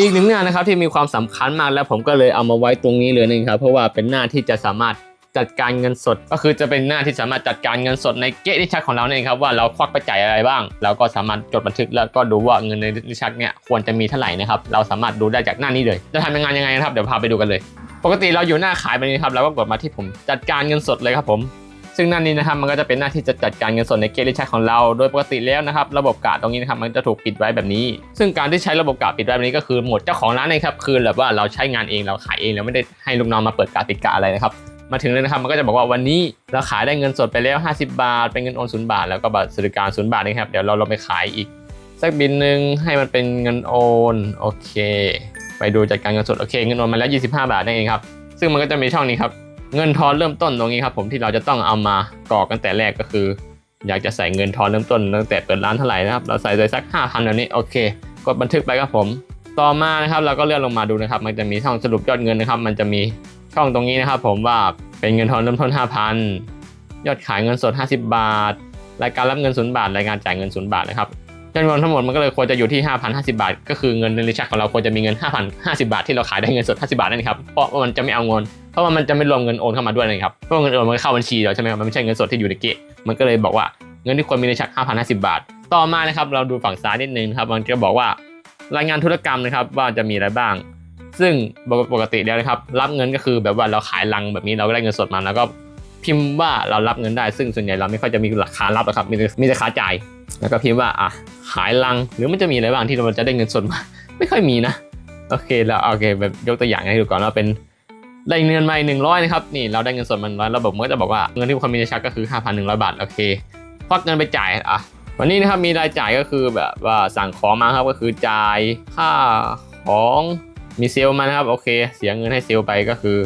อีกหนึ่งงานนะครับที่มีความสำคัญมากแล้วผมก็เลยเอามาไว้ตรงนี้เลยนะครับเพราะว่าเป็นหน้าที่จะสามารถจัดการเงินสด ก็คือจะเป็นหน้าที่สามารถจัดการเงินสดในเกตที่ชักของเราเนี่ยครับว่าเราควักไปจ่ายอะไรบ้าง เราก็สามารถจดบันทึกแล้วก็ดูว่าเงินในลิชักเนี่ยควรจะมีเท่าไหร่นะครับเราสามารถดูได้จากหน้านี้เลย จะทำยังไงยังไงนะครับเดี๋ยวพาไปดูกันเลย ปกติเราอยู่หน้าขายแบบนี้ครับเราก็กดมาที่ผมจัดการเงินสดเลยครับผม ซึ่งหน้านี้นะครับมันก็จะเป็นหน้าที่จะจัดการเงินสดในเกลิชักของเรา โดยปกติแล้วนะครับระบบการ์ดตรงนี้นะครับมันจะถูกปิดไว้แบบนี้ ซึ่งการที่ใช้ระบบการ์ดปิดไว้แบบนี้ก็คือหมดเจ้าของร้านเองครับคือแบบว่าเราใช้งานเองเราขายเองเราไม่ได้ให้ลูกน้องมาเปิดการ์ดปิดการ์ดอะไรนะครับมาถึงเลยนะครับมันก็จะบอกว่าวันนี้เราขายได้เงินสดไปแล้ว 50 บาท เป็นเงินโอนศูนย์บาท แล้วก็บัตรสวัสดิการศูนย์บาทนะครับเดี๋ยวเราลองไปขายอีกสักบินหนึ่งให้มันเป็นเงินโอนโอเค ไปดูจัดการเงินสดโอเคเงินโอนมาแล้ว 25 บาทนั่นเองครับซึ่งมันก็จะมีช่องนี้ครับ เงินทอนเริ่มต้นตรงนี้ครับผมที่เราจะต้องเอามากรอกกันแต่แรกก็คือ อยากจะใส่เงินทอนเริ่มต้นตั้งแต่เปิดร้านเท่าไหร่นะครับเราใส่ไปสัก 5,000แบบนี้โอเค กดบันทึกไปครับผม ต่อมานะครับเราก็เลื่อนลงมาดูนะครับ มันจะมีช่องสรุปยอดเงินนะครับ มันจะมีช่องตรงนี้นะครับ ผมว่าเป็นเงินทอนเริ่มต้น 5,000 ยอดขายเงินสด 50 บาท รายการรับเงินศูนย์บาท รายการจ่ายเงินศูนย์บาทนะครับจำนวนทั้งหมดมันก็เลยควรจะอยู่ที่ 5,050 บาท ก็คือเงินในลิชักของเราควรจะมีเงิน 5,050 บาทที่เราขายได้เงินสด 50 บาทนั่นครับ เพราะว่ามันจะไม่เอาเงิน เพราะว่ามันจะไม่รวมเงินโอนเข้ามาด้วยนะครับเพราะเงินโอนมันเข้าบัญชีเราใช่ไหมครับมันไม่ใช่เงินสดที่อยู่ในเกะมันก็เลยบอกว่าเงินที่ควรมีในชัก5,050 บาท ต่อมานะครับเราดูฝั่งซ้ายนิดนึงครับมันก็บอกว่ารายงานธุรกรรมนะครับว่าจะมีอะไรบ้าง ซึ่งปกติแล้วนะครับรับเงินก็คือแบบว่าเราขายลังแบบนี้เราก็ได้เงินสดมาแล้วก็พิมพ์ว่าเรารับเงินได้ ซึ่งส่วนใหญ่เราไม่ค่อยจะมีหลักขารับหรอกครับมีแต่มีแต่ขาจ่าย แล้วก็พิมพ์ว่าอะขายลังหรือมันจะมีอะไรบ้างที่เราจะได้เงินสดมา ไม่ค่อยมีนะ โอเคแล้วโอเคแบบยกตัวอย่างให้ดูก่อนว่าเป็น ได้เงินมาหนึ่งร้อยนะครับนี่เราได้เงินสดมันร้อยระบบมันก็จะบอกว่าเงินที่ควรมีในชักก็คือ 5,100 บาทโอเคควักเงินไปจ่ายอะวันนี้นะครับมีรายจ่ายก็คือแบบว่าสั่งของมาครับก็คือจ่ายค่าของมีเซลมานะครับโอเค เสียเงินให้เซลไปก็คือ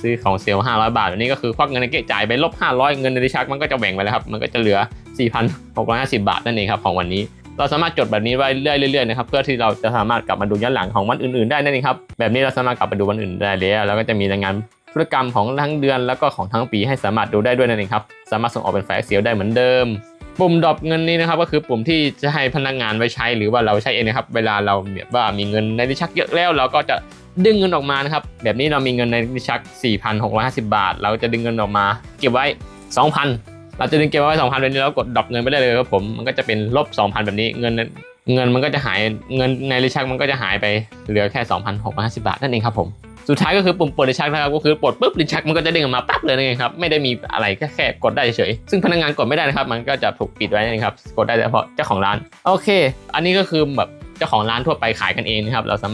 ซื้อของเซลล์500 บาทอันนี้ก็คือควักเงินในเกะจ่ายไปลบ 500 เงินในชักมันก็จะแบ่งไปแล้วครับ มันก็จะเหลือ 4,650 บาทนั่นเองครับของวันนี้ เราสามารถจดแบบนี้ไว้เรื่อยๆนะครับเพื่อที่เราจะสามารถกลับมาดูย้อนหลังของวันอื่นๆได้นั่นเองครับแบบนี้เราสามารถกลับมาดูวันอื่นได้แล้วแล้วก็จะมีรายงานธุรกรรมของทั้งเดือนแล้วก็ของทั้งปีให้สามารถดูได้ด้วยนั่นเองครับสามารถส่งออกเป็นไฟล์ Excel ได้เหมือนเดิม ปุ่มดรอปเงินนี้นะครับก็คือปุ่มที่จะให้พนักงานไว้ใช้ หรือว่าเราใช้เองนะครับเวลาเราแบบว่ามีเงินในลิ้ชักเยอะแล้ว เราก็จะดึงเงินออกมานะครับแบบนี้เรามีเงินในลิ้ชัก 4,650 บาท เราจะดึงเงินออกมา เก็บไว้ 2,000 เราจะดึงเก็บไว้2,000แบบนี้แล้วกดดรอปเงินไปได้เลยครับผมมันก็จะเป็นลบ2,000แบบนี้เงินเงินมันก็จะหายเงินในลิชักมันก็จะหายไปเหลือแค่ 2,650 บาทนั่นเองครับผมสุดท้ายก็คือปุ่มปลดลิชักนะครับก็คือปลดปุ๊บลิชักมันก็จะเด้งออกมาปั๊บเลยนั่นเองครับไม่ได้มีอะไรแค่แค่กดได้เฉยซึ่งพนักงานกดไม่ได้นะครับมันก็จะถูกปิดไว้นั่นเองครับกดได้เฉพาะเจ้าของร้านโอเค อันนี้ก็คือแบบเจ้าของร้านทั่วไปขายกันเองนะครับเราสามารถ